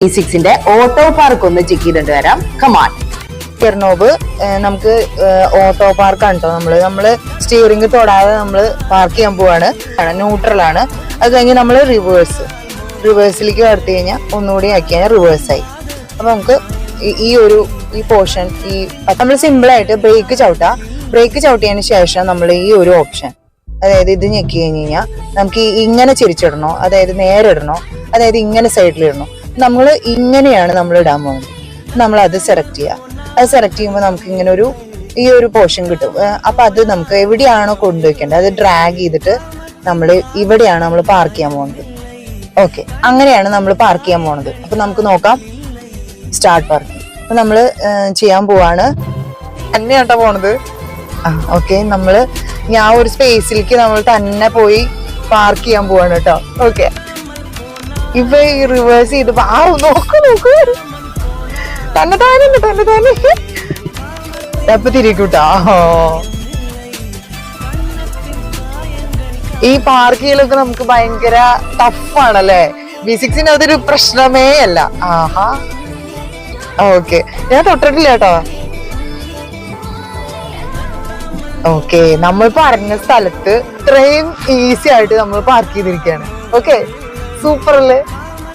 E സിക്സിന്റെ auto park ഒന്ന് check ചെയ്തിട്ട് വരാം. കമാൻ കിർണോബ് നമുക്ക് ഓട്ടോ പാർക്കാണ് കേട്ടോ നമ്മൾ. നമ്മൾ സ്റ്റിയറിംഗ് തൊടാതെ നമ്മൾ പാർക്ക് ചെയ്യാൻ പോവാണ്. ന്യൂട്രൽ ആണ്. അത് കഴിഞ്ഞ് നമ്മൾ റിവേഴ്സ് റിവേഴ്സിലേക്ക് കടത്തി കഴിഞ്ഞാൽ ഒന്നുകൂടി ആക്കി കഴിഞ്ഞാൽ റിവേഴ്സ് ആയി. അപ്പൊ നമുക്ക് ഈ- ഒരു ഈ പോർഷൻ ഈ നമ്മൾ സിമ്പിൾ ആയിട്ട് ബ്രേക്ക് ചവിട്ടാ. ബ്രേക്ക് ചവിട്ടിയതിന് ശേഷം നമ്മൾ ഈ ഒരു ഓപ്ഷൻ അതായത് ഇത് ഞെക്കി കഴിഞ്ഞ് കഴിഞ്ഞാൽ നമുക്ക് ഇങ്ങനെ ചിരിച്ചിടണോ? അതായത് നേരെ ഇടണോ അതായത് ഇങ്ങനെ സൈഡിൽ ഇടണോ? നമ്മൾ ഇങ്ങനെയാണ് നമ്മൾ ഇടാൻ പോകുന്നത്. നമ്മൾ അത് സെലക്ട് ചെയ്യുക. അത് സെലക്ട് ചെയ്യുമ്പോൾ നമുക്ക് ഇങ്ങനെ ഒരു ഈ ഒരു പോർഷൻ കിട്ടും. അപ്പം അത് നമുക്ക് എവിടെയാണോ കൊണ്ടുവയ്ക്കേണ്ടത് അത് ഡ്രാഗ് ചെയ്തിട്ട് നമ്മൾ ഇവിടെയാണ് നമ്മൾ പാർക്ക് ചെയ്യാൻ പോകുന്നത്. ഓക്കെ അങ്ങനെയാണ് നമ്മൾ പാർക്ക് ചെയ്യാൻ പോകുന്നത്. അപ്പൊ നമുക്ക് നോക്കാം. സ്റ്റാർട്ട് പാർക്കിംഗ് അപ്പൊ നമ്മൾ ചെയ്യാൻ പോവാണ്. തന്നെയാട്ടോ പോണത്. ആ ഓക്കെ നമ്മൾ ഞാൻ ഒരു സ്പേസിലേക്ക് നമ്മൾ തന്നെ പോയി പാർക്ക് ചെയ്യാൻ പോവാണ് കേട്ടോ. ഓക്കെ ഇപ്പൊ ഈ റിവേഴ്സ് ചെയ്ത് ആ നോക്ക് നോക്ക് തന്നെ താനെ തന്നെ താനെ അപ്പൊ തിരിക്കൂട്ടാ. ഈ പാർക്കിലൊക്കെ നമുക്ക് ഭയങ്കര ടഫാണല്ലേ സിക്സിന് അതൊരു പ്രശ്നമേ അല്ല. ആഹാ. ഓക്കെ. ഞാൻ തൊട്ടിട്ടില്ല കേട്ടോ. ഓക്കെ നമ്മൾ പറഞ്ഞ സ്ഥലത്ത് ഇത്രയും ഈസി ആയിട്ട് നമ്മൾ പാർക്ക് ചെയ്തിരിക്കുകയാണ്. ഓക്കെ? സൂപ്പർ അല്ലേ